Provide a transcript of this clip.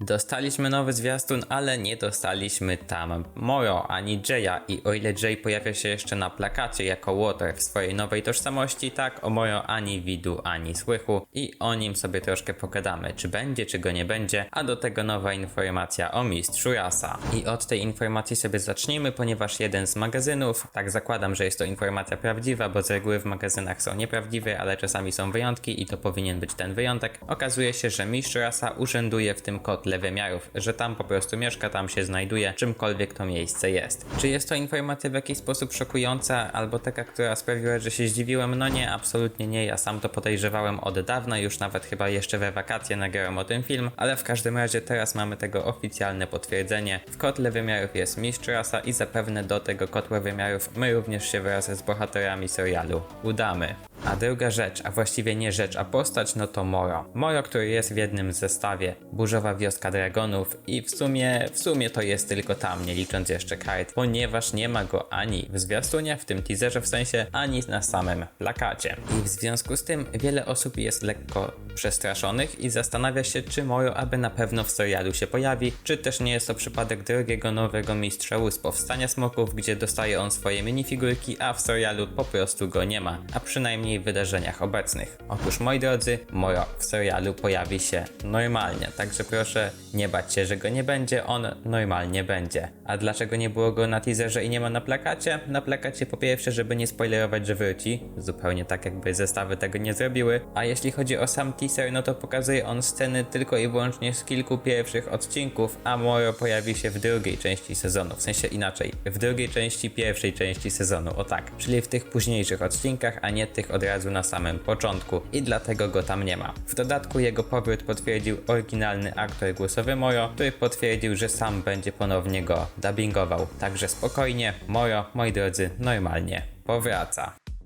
Dostaliśmy nowy zwiastun, ale nie dostaliśmy tam. Moro ani Jaya. I o ile Jay pojawia się jeszcze na plakacie jako Water w swojej nowej tożsamości, tak o Moro ani widu, ani słychu. I o nim sobie troszkę pogadamy, czy będzie, czy go nie będzie, a do tego nowa informacja o mistrzu Rasa. I od tej informacji sobie zacznijmy, ponieważ jeden z magazynów, tak zakładam, że jest to informacja prawdziwa, bo z reguły w magazynach są nieprawdziwe, ale czasami są wyjątki i to powinien być ten wyjątek, okazuje się, że mistrz Rasa urzęduje w tym kotle wymiarów, że tam po prostu mieszka, tam się znajduje, czymkolwiek to miejsce jest. Czy jest to informacja w jakiś sposób szokująca, albo taka, która sprawiła, że się zdziwiłem? No nie, absolutnie nie, ja sam to podejrzewałem od dawna, już nawet chyba jeszcze we wakacje nagrałem o tym film, ale w każdym razie teraz mamy tego oficjalne potwierdzenie. W kotle wymiarów jest mistrz Rasa i zapewne do tego kotła wymiarów my również się wraz z bohaterami serialu udamy. A druga rzecz, a właściwie nie rzecz, a postać, no to Moro. Moro, który jest w jednym zestawie, Burzowa Wioska Dragonów i w sumie, w sumie to jest tylko tam, nie licząc jeszcze kart, ponieważ nie ma go ani w zwiastunie, w tym teaserze w sensie, ani na samym plakacie. I w związku z tym wiele osób jest lekko przestraszonych i zastanawia się, czy Moro aby na pewno w serialu się pojawi, czy też nie jest to przypadek drugiego nowego mistrza z Powstania Smoków, gdzie dostaje on swoje minifigurki, a w serialu po prostu go nie ma, a przynajmniej w wydarzeniach obecnych. Otóż moi drodzy, Moro w serialu pojawi się normalnie, także proszę nie bać się, że go nie będzie, on normalnie będzie. A dlaczego nie było go na teaserze i nie ma na plakacie? Na plakacie po pierwsze, żeby nie spoilerować, że wróci, zupełnie tak jakby zestawy tego nie zrobiły, a jeśli chodzi o sam teaser, no to pokazuje on sceny tylko i wyłącznie z kilku pierwszych odcinków, a Moro pojawi się w drugiej części sezonu, w sensie inaczej, w drugiej części pierwszej części sezonu, o tak, czyli w tych późniejszych odcinkach, a nie tych od razu na samym początku i dlatego go tam nie ma. W dodatku jego powrót potwierdził oryginalny aktor głosowy Moro, który potwierdził, że sam będzie ponownie go dubbingował. Także spokojnie, Moro, moi drodzy, normalnie powraca.